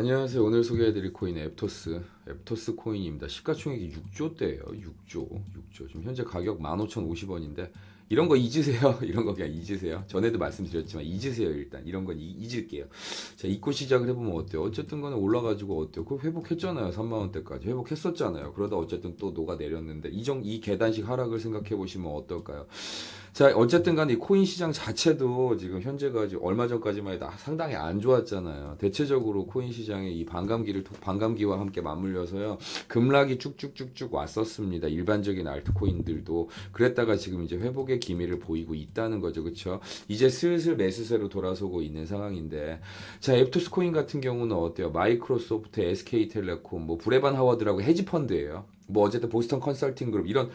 안녕하세요. 오늘 소개해드릴 코인은 앱토스, 앱토스 코인입니다. 시가총액이 6조대예요. 6조, 6조. 지금 현재 가격 15,050원인데 이런 거 잊으세요. 이런 거 그냥 잊으세요. 전에도 말씀드렸지만 잊으세요. 일단 이런 건 이- 잊을게요. 자, 잊고 시작을 해보면 어때요? 어쨌든 간에 올라가지고 어때요? 그 회복했잖아요. 3만 원대까지 회복했었잖아요. 그러다 어쨌든 또 녹아 내렸는데 이정 이 계단식 하락을 생각해 보시면 어떨까요? 자, 어쨌든 간에 이 코인 시장 자체도 지금 현재가 지금 얼마 전까지만 해도 상당히 안 좋았잖아요. 대체적으로 코인 시장에 이 반감기를, 통- 반감기와 함께 맞물려서요. 급락이 쭉쭉쭉쭉 왔었습니다. 일반적인 알트코인들도. 그랬다가 지금 이제 회복의 기미를 보이고 있다는 거죠. 그쵸? 이제 슬슬 매수세로 돌아서고 있는 상황인데. 자, 앱토스 코인 같은 경우는 어때요? 마이크로소프트, SK텔레콤, 뭐 브레반 하워드라고 헤지 펀드예요. 뭐 어쨌든 보스턴 컨설팅 그룹 이런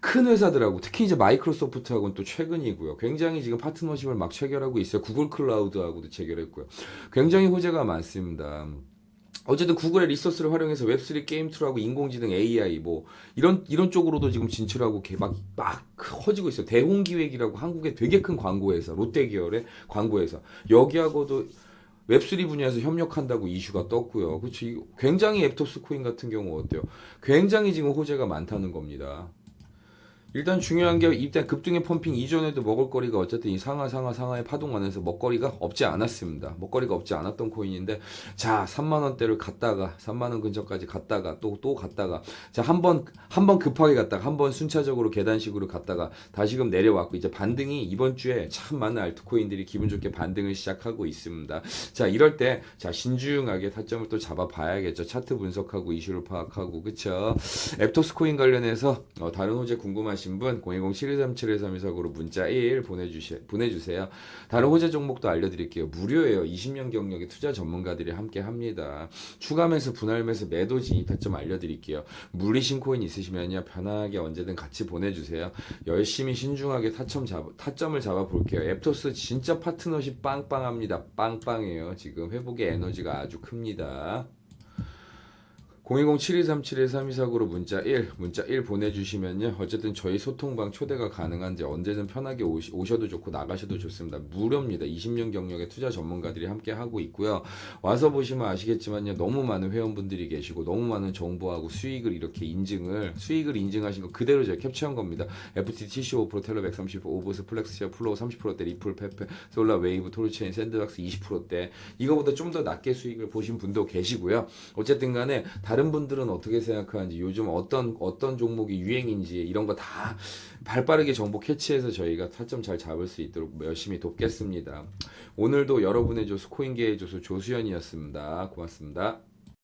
큰 회사들하고 특히 이제 마이크로소프트하고는 또 최근이고요. 굉장히 지금 파트너십을 막 체결하고 있어요. 구글 클라우드하고도 체결했고요. 굉장히 호재가 많습니다. 어쨌든 구글의 리소스를 활용해서 웹3 게임 툴하고 인공지능 AI 뭐 이런 이런 쪽으로도 지금 진출하고 막막 커지고 있어요. 대홍 기획이라고 한국의 되게 큰 광고회사 롯데 계열의 광고회사 여기하고도 웹3 분야에서 협력한다고 이슈가 떴고요. 그렇지. 굉장히 앱토스 코인 같은 경우 어때요? 굉장히 지금 호재가 많다는 겁니다. 일단 중요한 게 일단 급등의 펌핑 이전에도 먹을거리가 어쨌든 이 상하 상하 상하의 파동 안에서 먹거리가 없지 않았습니다. 먹거리가 없지 않았던 코인인데 자 3만 원대를 갔다가 3만 원 근처까지 갔다가 또또 갔다가 자 한번 한 번 급하게 갔다가 한 번 순차적으로 계단식으로 갔다가 다시금 내려왔고 이제 반등이 이번 주에 참 많은 알트코인들이 기분 좋게 반등을 시작하고 있습니다. 자 이럴 때 자 신중하게 타점을 또 잡아봐야겠죠. 차트 분석하고 이슈를 파악하고 그쵸? 앱토스 코인 관련해서 어, 다른 호재 궁금하신 분 010-7237-1324으로 문자 1 보내주시, 보내주세요. 다른 호재 종목도 알려드릴게요. 무료예요. 20년 경력의 투자 전문가들이 함께 합니다. 추가 매수, 분할 매수, 매도 진입 타점 알려드릴게요. 물리신 코인 있으시면요. 편하게 언제든 같이 보내주세요. 열심히 신중하게 타점 잡, 타점을 잡아볼게요. 앱토스 진짜 파트너십 빵빵합니다. 빵빵해요. 지금 회복의 에너지가 아주 큽니다. 010-7237-3249로 문자 1, 문자 1 보내주시면요. 어쨌든 저희 소통방 초대가 가능한지 언제든 편하게 오시, 오셔도 좋고 나가셔도 좋습니다. 무료입니다. 20년 경력의 투자 전문가들이 함께 하고 있고요. 와서 보시면 아시겠지만요. 너무 많은 회원분들이 계시고 너무 많은 정보하고 수익을 이렇게 인증을 수익을 인증하신 거 그대로 제가 캡처한 겁니다. FTT 15% 텔러 130% 오버스 플렉스시아 플로우 30%대 리플 페페 솔라 웨이브 토르체인 샌드박스 20%대 이거보다 좀 더 낮게 수익을 보신 분도 계시고요. 어쨌든 간에 다른 분들은 어떻게 생각하는지 요즘 어떤 어떤 종목이 유행인지 이런 거 다 발빠르게 정보 캐치해서 저희가 타점 잘 잡을 수 있도록 열심히 돕겠습니다. 오늘도 여러분의 조수 코인계의 조수 조수연이었습니다. 고맙습니다.